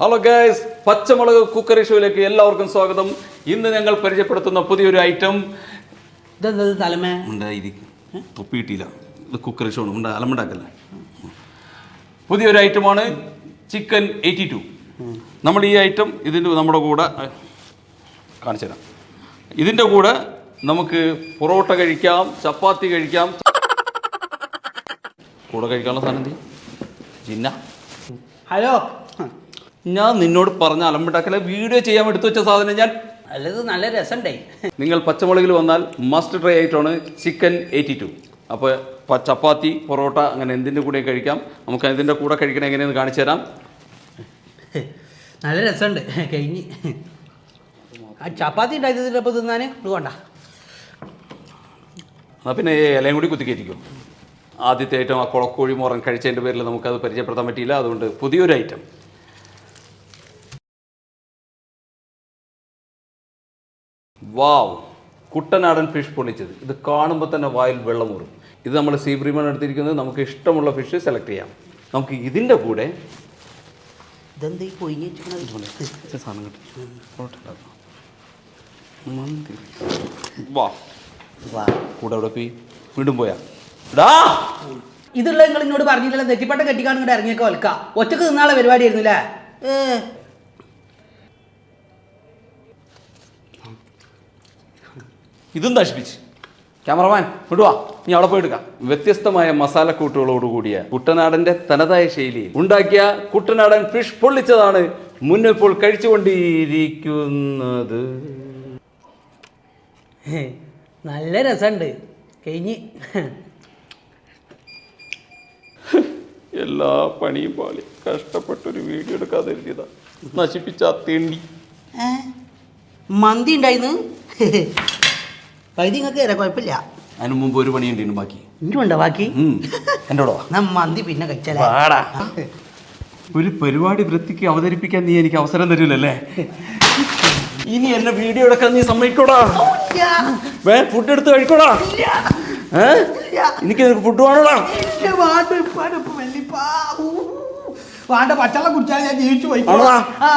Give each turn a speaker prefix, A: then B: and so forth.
A: Hello guys പച്ചമുളക് cookery ഷോയിലേക്ക് എല്ലാവർക്കും സ്വാഗതം. ഇന്ന് ഞങ്ങൾ പരിചയപ്പെടുത്തുന്ന പുതിയൊരു ഐറ്റം തൊപ്പിയിട്ടില്ല. ഇത് കുക്കറി ഷോ ഉണ്ട് അലമുണ്ടാക്കല്ല പുതിയൊരു ഐറ്റമാണ് ചിക്കൻ എയ്റ്റി ടു നമ്മൾ ഈ ഐറ്റം ഇതിന്റെ നമ്മുടെ കൂടെ കാണിച്ചു തരാം. ഇതിന്റെ കൂടെ നമുക്ക് പൊറോട്ട കഴിക്കാം ചപ്പാത്തി കഴിക്കാം. കൂടെ കഴിക്കാനുള്ള സാധനം എന്ത് ജിന്ന.
B: ഹലോ.
A: ഞാൻ നിന്നോട് പറഞ്ഞ അലമ്പുണ്ടാക്കല വീഡിയോ ചെയ്യാൻ എടുത്തു വെച്ച സാധനം ഞാൻ
B: അല്ലത് നല്ല രസമുണ്ടേ
A: നിങ്ങൾ പച്ചമുളകിൽ വന്നാൽ മസ്റ്റ് ട്രൈ ആയിട്ടാണ് ചിക്കൻ എയ്റ്റി ടു അപ്പോൾ ചപ്പാത്തി പൊറോട്ട അങ്ങനെ എന്തിന്റെ കൂടെ കഴിക്കാം. നമുക്ക് അതിന്റെ കൂടെ കഴിക്കണം എങ്ങനെയെന്ന് കാണിച്ചു തരാം.
B: നല്ല രസമുണ്ട് കഴിഞ്ഞ്. ആ ചപ്പാത്തി ഉണ്ടായിരുന്നപ്പോൾ തിന്നാൻ ഇത് കൊണ്ട
A: എന്നാൽ പിന്നെ ഈ ഇലയും കൂടി കുത്തിക്കയറ്റിക്കും ആദ്യത്തെ ഐറ്റം ആ കുളക്കോഴി മോറൻ കഴിച്ചതിന്റെ പേരിൽ നമുക്കത് പരിചയപ്പെടുത്താൻ പറ്റിയില്ല. അതുകൊണ്ട് പുതിയൊരു ഐറ്റം വാവ്. കുട്ടനാടൻ ഫിഷ് പൊള്ളിച്ചത്. ഇത് കാണുമ്പോൾ തന്നെ വായിൽ വെള്ളം ഊറും. ഇത് നമ്മൾ സീ സീബ്രീമാണ് എടുത്തിരിക്കുന്നത് നമുക്ക് ഇഷ്ടമുള്ള ഫിഷ് സെലക്ട് ചെയ്യാം. നമുക്ക് ഇതിന്റെ കൂടെ
B: ഇതെന്താ
A: ഇച്ചിരി സാധനം. മന്തി. വാ. കൂടെ അവിടെ പോയി വീണ്ടും പോയാ.
B: ഇതുള്ള നിങ്ങൾ ഇന്നോട് പറഞ്ഞില്ലല്ലോ നെറ്റിപ്പട്ട കെട്ടിക്കാണ് ഇങ്ങോട്ട് ഇറങ്ങിയൊക്കെ ഒൽക്ക ഒറ്റയ്ക്ക് നിന്നാളെ പരിപാടി ആയിരുന്നില്ലേ? ഏ
A: ഇതും നശിപ്പിച്ച്. ക്യാമറമാൻ വിടുവാ. നീ അവിടെ പോയി എടുക്കാം. വ്യത്യസ്തമായ മസാലക്കൂട്ടുകളോടുകൂടിയ കുട്ടനാടന്റെ തനതായ ശൈലിയിൽ ഉണ്ടാക്കിയ കുട്ടനാടൻ ഫിഷ് പൊള്ളിച്ചതാണ് മുന്നിപ്പോൾ കഴിച്ചുകൊണ്ടിരിക്കുന്നത്.
B: നല്ല രസമുണ്ട്. കഴിഞ്ഞ്.
A: എല്ലാ പണിയും പാളി. കഷ്ടപ്പെട്ടൊരു വീഡിയോ എടുക്കാതെ എഴുതിയതാ. നശിപ്പിച്ച തേണ്ടി.
B: മന്തി ഉണ്ടായിന്ന്? പൈതി നിങ്ങൾക്ക് തരാം കുഴപ്പമില്ല.
A: അതിന് മുമ്പ് ഒരു പണിയുണ്ടായിരുന്നു ബാക്കി.
B: ഇനി ഉണ്ടോ ബാക്കി?
A: ഉം. എന്റെ കൂടെ വാ.
B: എന്നാ മന്തി പിന്നെ കഴിച്ചാലേ.
A: വാടാ. ഒരു പരിപാടി വൃത്തിക്ക് അവതരിപ്പിക്കാൻ നീ എനിക്ക് അവസരം തരില്ലല്ലേ? ഇനി എന്നെ വീഡിയോ എടുക്കാൻ നീ സമ്മതിക്കോടാ? വേ ഫുഡ് എടുത്ത് കഴിക്കോടാ? ഏ? എനിക്ക് ഫുഡ് വേണോടാ?
B: വാണ്ട പച്ചവെള്ളം കുടിച്ചാൽ ഞാൻ ജീവിച്ചു പോയി? ആ.